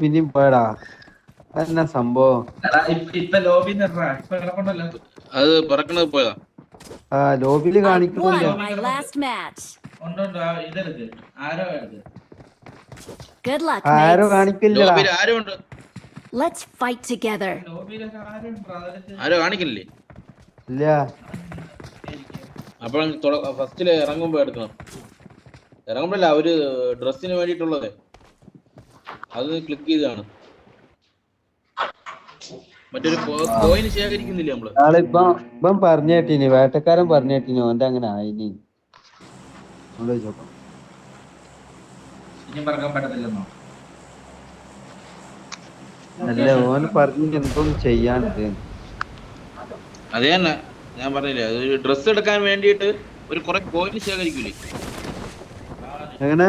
പിന്നെയും പോയടാ സംഭവം? അത് പറക്കണത് പോയതാ. ആ ലോബിയിൽ കാണിക്കുന്നുണ്ടോ? My last match. ആരോ എടുക്ക്. Good luck, ആരോ mates. കാണിക്കില്ലടാ. ലോബിയിൽ ആരും ഉണ്ട് Let's fight together. ആരോ കാണിക്കില്ലേ? ഇല്ല. അപ്പോൾ ഫസ്റ്റിൽ ഇറങ്ങുമ്പോ എടുക്കണം. ഇറങ്ങുമ്പോഴല്ല അവർ ഡ്രസ്സിന് വേണ്ടിയിട്ടുള്ളത്. അത് ക്ലിക്ക് ചെയ്താണ് മറ്റൊരു കോയിൻ ശേഖരിക്കുന്നില്ലേ നമ്മൾ? നാളെ ഇപ്പം പറഞ്ഞു വേട്ടക്കാരൻ പറഞ്ഞു ഓന്റെ അങ്ങനെ ആയിനി. അല്ല ഓൻ പറഞ്ഞു എന്തും ചെയ്യാനുണ്ട്. അതേ തന്നെ ഞാൻ പറഞ്ഞില്ലേ ഡ്രസ്സ് എടുക്കാൻ വേണ്ടിയിട്ട് ഒരു കുറെ കോയിൻ ശേഖരിക്കൂലേ? എങ്ങനെ?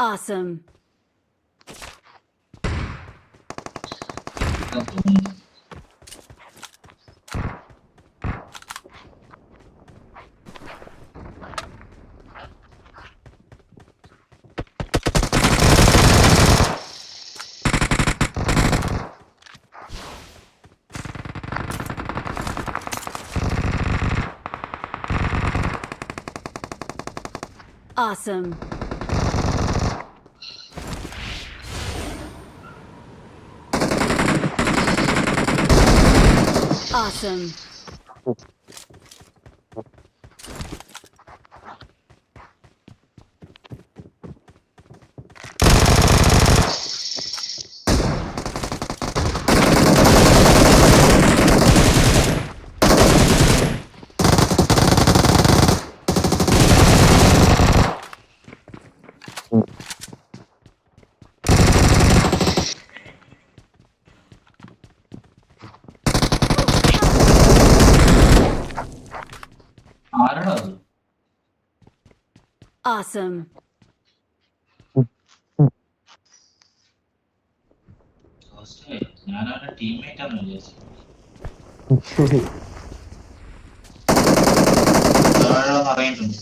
Awesome. Awesome. Awesome. Awesome. ഹോസ്റ്റേ, ഞാൻ അവന്റെ ടീംമേറ്റ് ആണെന്ന് വിചാരിച്ചു താഴെ അറിയുന്നുണ്ട്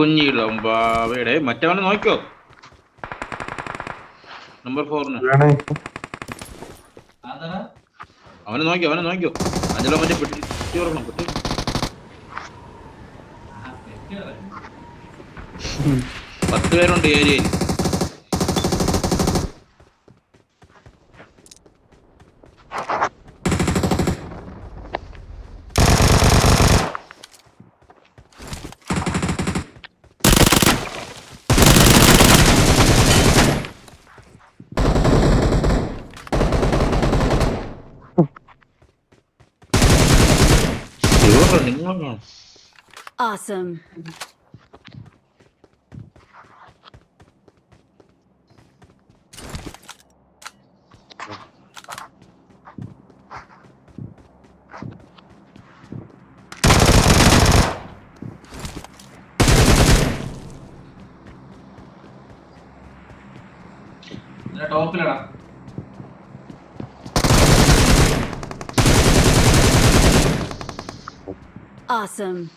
കുഞ്ഞിളം ബാവയുടെ മറ്റവനെ നോക്കിയോ? നമ്പർ ഫോറിന് അവനെ നോക്കിയോ അവനെ നോക്കിയോ? അഞ്ചല മറ്റേ പെട്ടി പെട്ടി. പത്ത് പേരുണ്ട് ഏരിയയിൽ. കാണും Awesome. ടോപ്പിലടാ Awesome.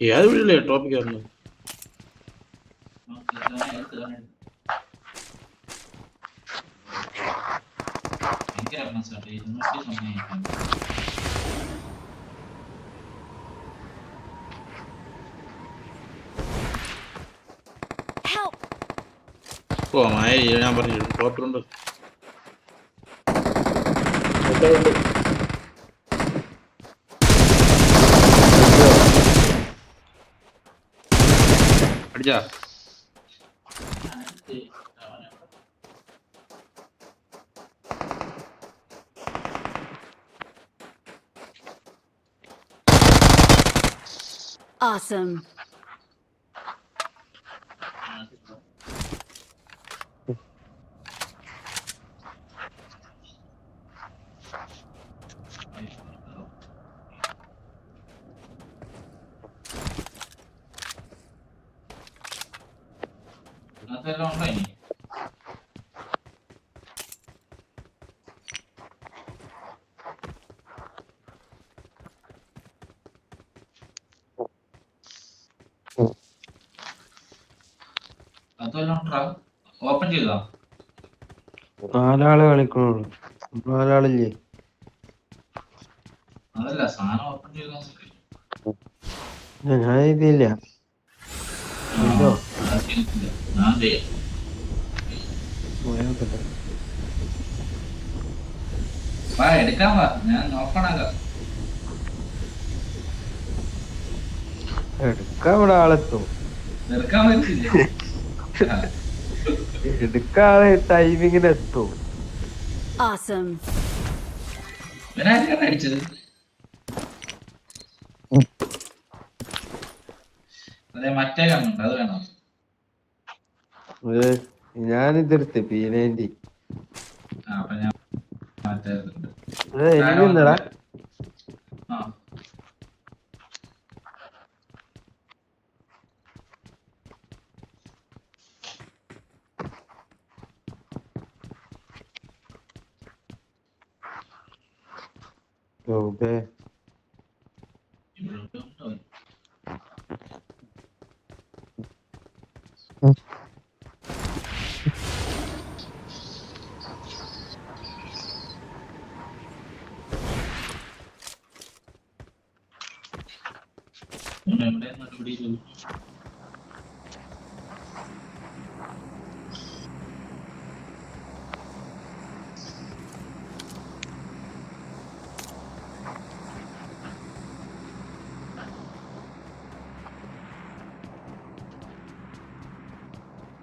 यार मुझे लैपटॉप के अंदर क्या अपना सर ये दोनों के सामने മായ ഞാൻ പറഞ്ഞു ഡോക്ടറുണ്ട് അടിച്ചാ Awesome. അതെല്ലാം ഉണ്ടോ ഇനി ഓപ്പൺ ചെയ്തോ നാലാളെ കളിക്കണുള്ളൂ. നാലാളില്ലേ? അതല്ല സാധനം ഓപ്പൺ ചെയ്തോ ഞാൻ ഇതില്ല വാ എടുക്കാൻ വാ. ഞാൻ നോക്കണല്ലോ എടുക്കാൻ ഇവിടെ ആളെത്തും. എടുക്കാൻ പറ്റില്ല. എടുക്കാതെ ടൈമിങ്ങിന് എത്തും. Awesome. ഇവനാരാണ് അടിച്ചത്? അതെ മറ്റേ കണ്ണുണ്ട്. അത് വേണം. ഞാനിതെടുത്ത് പി നയന്റി ആ അപ്പൊ ഞാൻ മറ്റേ ഇതുണ്ട്. എനിക്കെന്നടാ ആ. ഓക്കെ. ഇവിടെ ഉണ്ടോ? ഇവിടെ എവിടെ നടപടി ചെയ്തു? അടിച്ചോടാ അവനെ?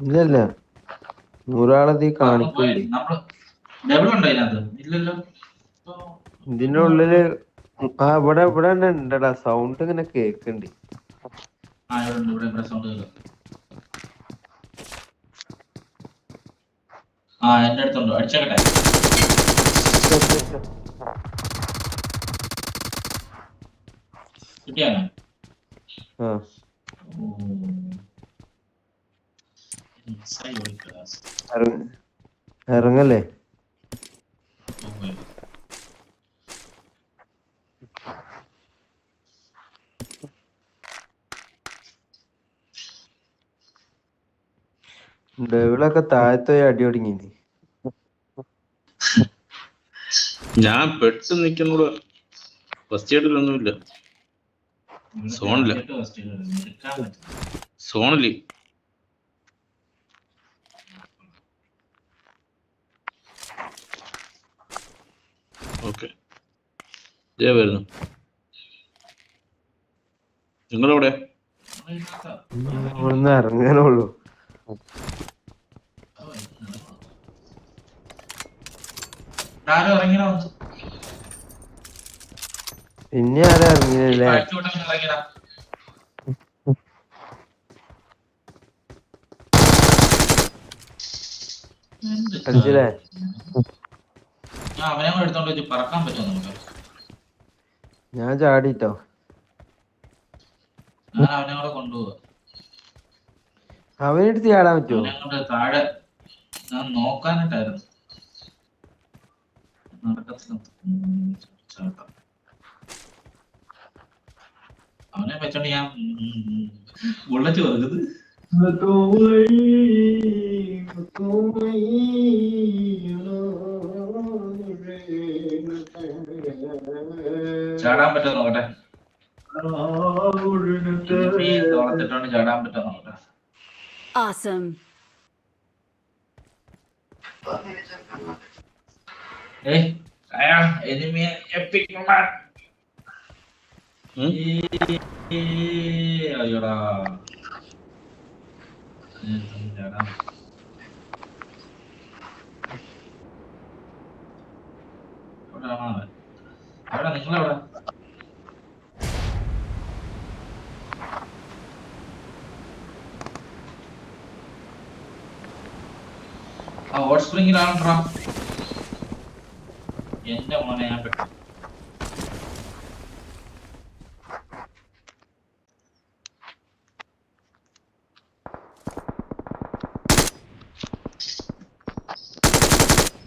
ഇല്ലല്ല. ഇപ്പൊ ഇതിന്റെ ഉള്ളിൽ ആ ഇവിടെ ഇവിടെ തന്നെ ഉണ്ടടാ. സൗണ്ട് ഇങ്ങനെ കേക്കണ്ട്. ആ എന്റെ അടുത്തുണ്ടോ. അടിച്ചേക്കട്ടെ. കിട്ടിയാണോ ആ. ഇറങ്ങല്ലേ. ഡെവിളൊക്കെ താഴത്തെ അടി തുടങ്ങി ഞാൻ പെട്ട് നിൽക്കുന്നൂടെ ഫസ്റ്റ് എയ്ഡിലൊന്നുമില്ല സോണില്ല. target സോണിൽ ഇതേ വരുന്നു. നിങ്ങളെവിടെ. ഇവിടുന്ന് ഇറങ്ങാനുള്ളൂ. പിന്നെ ആരാ ഇറങ്ങിയല്ലേ അഴിച്ചുവിട്ടങ്ങ് ഇറങ്ങിടാ. എന്ത് കളിച്ചില്ലേ ഞാൻ അവനെ കൂടെ എടുത്തോണ്ട് വെച്ച് പറക്കാൻ പറ്റുമോ നമുക്ക്? ഞാൻ ചാടിട്ടോ. ഞാൻ അവനെ കൂടെ കൊണ്ടുപോവാ. അവനെടുത്ത് ചാടാൻ പറ്റുമോ? അവനെ താഴെ ഞാൻ നോക്കാനായിട്ടായിരുന്നു. അവനെ പറ്റി ഞാൻ ബുള്ളറ്റ് വെറുതെ ചാടാൻ പറ്റുമോ നോക്കട്ടെ ഈ തോളത്തിട്ടോണ്ട് ചാടാൻ പറ്റുമോ നോക്കട്ടെ Awesome. ഏയ് കയാ എനിമിയെ എപ്പിക് മാൻ ഉം? ഏയ്, അയ്യോടാ ഏ, ചാടാൻ എവിടെയാണോ അവൻ? എവിടെ? നിങ്ങളെവിടെ? ആ ഹോട്ട് സ്പ്രിങ്ങിലാണോ എന്റെ മോനെ ഞാൻ പെട്ടു.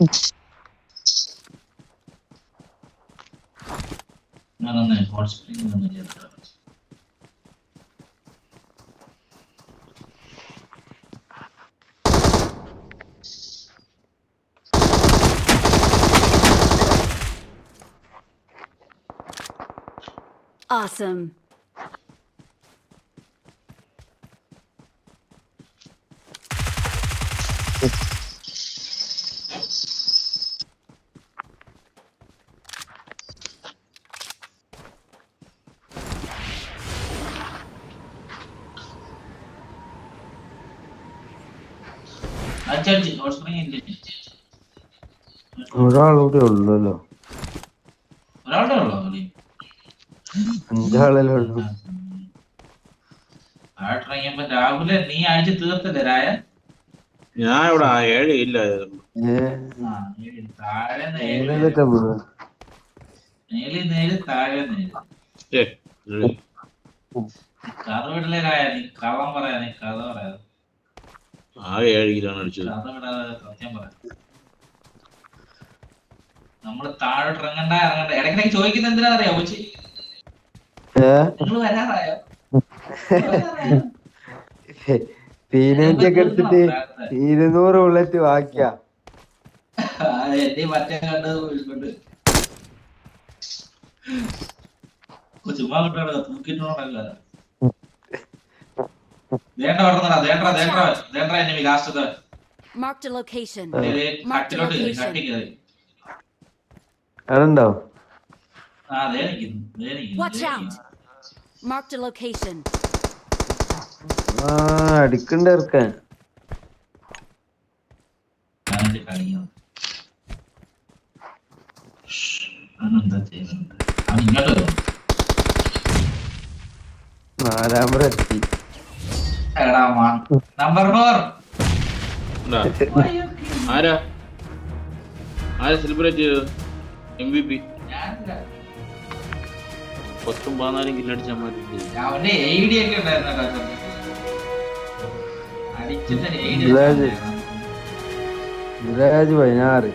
ഞാനൊന്ന് ഹോട്ട് സ്പ്രിംഗ് ഒന്ന് ചെയ്തിട്ട് Awesome. അടിച്ചടിച്ച് ഹോട്ട് ഒരാളൂടെ ഉള്ളല്ലോ. കളി അഞ്ചാളല്ലേ ഉള്ളൂ. രാഹുലെ നീ അടിച്ച് തീർത്തില്ലേ രായ? ഞാൻ ഇവിടെ ഏഴ് ഇല്ല. കഥ വിടലേ രായ? നീ കള്ളം പറയാ നീ കഥ പറയാ. ആകെ ഏഴ് അടിച്ചത് വിടാതെ സത്യം പറയാം നമ്മൾ താഴോട്ട് ഇറങ്ങണ്ട ഇറങ്ങണ്ട. ഇടയ്ക്കിടയ്ക്ക് ചോദിക്കുന്ന എന്തിനാ അറിയാ ഉച്ച ഏ? നിങ്ങൾ വരാറായോ? പീനേറ്റ് ഒക്കെ എടുത്തിട്ട് ഇരുന്നൂറ് ബുള്ളറ്റ് ബാക്കിയാ എന്റെ മറ്റേ കണ്ട് ചുമ്മാ കിട്ടാണ് തൂക്കിട്ടോണ്ടല്ല ദേണ്ട പറഞ്ഞടാ ദേണ്ട ദേണ്ട ദേണ്ട എന്നെ ലാസ്റ്റ് മാർക്ക് ദി ലൊക്കേഷൻ കട്ടിലോട്ട് അതുണ്ടോ ആ ദേ നിൽക്കുന്നു ദേ location. ആ അടിക്കണ്ട ഇറക്കാൻ. ഞാനെന്റെ എടാ മാൻ നമ്പർ ഫോർ. ആരാ? ആരാ സെലിബ്രേറ്റ് എം വി പി പത്തും പതിനാലും കില്ലടിച്ചാൽ മതി. അവന്റെ ഐഡി ഒക്കെ ഉണ്ടായിരുന്നു. അടിച്ചിട്ട് പതിനാറ്.